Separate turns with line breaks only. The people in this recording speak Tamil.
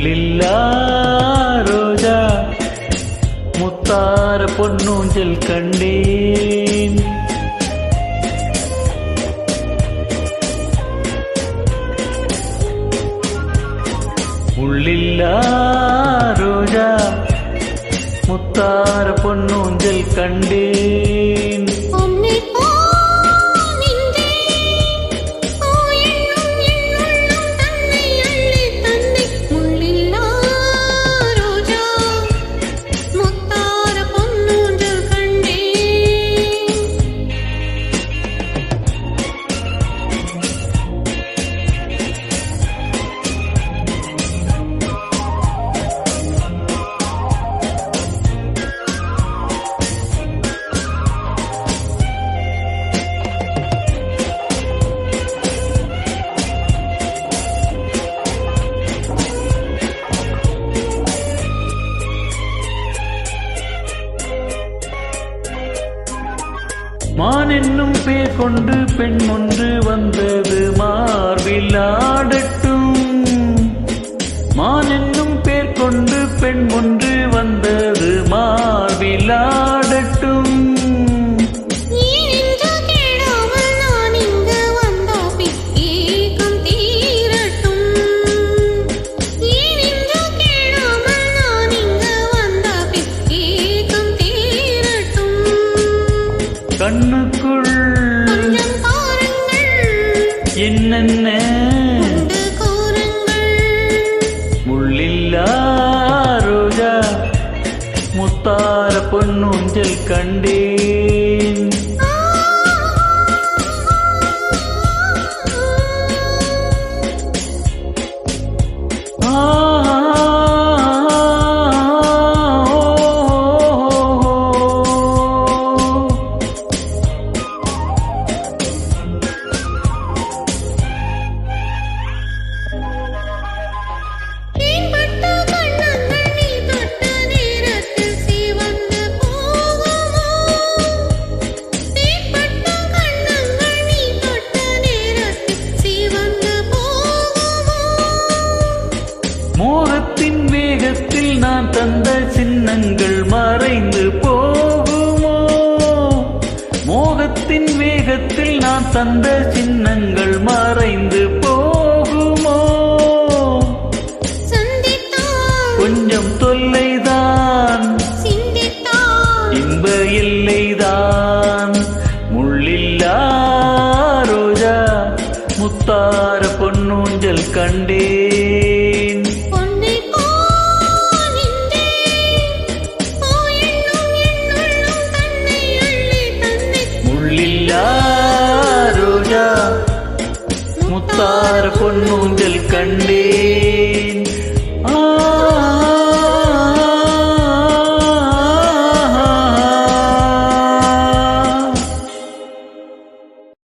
முள்ளில்லா ரோஜா முத்தார பொன்னூஞ்சல் கண்டேன் முள்ளில்லா ரோஜா முத்தார பொன்னூஞ்சல் கண்டேன் மான் என்னும் பேர் கொண்டு பெண் ஒன்று வந்தது. மார்பில் ஆடட்டும். மான் என்னும் பேர் கொண்டு பெண் ஒன்று கண்ணுக்குள் என்னென்ன? முள்ளில்லா ரோஜா முத்தார பொன்னூஞ்சல் கண்டேன் மோகத்தின் வேகத்தில் நான் தந்த சின்னங்கள் மறைந்து போகுமோ? மோகத்தின் வேகத்தில் நான் தந்த சின்னங்கள் மறைந்து போகுமோ? கொஞ்சம் தொல்லைதான். இன்ப எல்லைதான். முள்ளில்லா ரோஜா முத்தார பொன்னூஞ்சல் கண்டேன் பூத்தார் பொன்மூங்கில் கண்டேன்.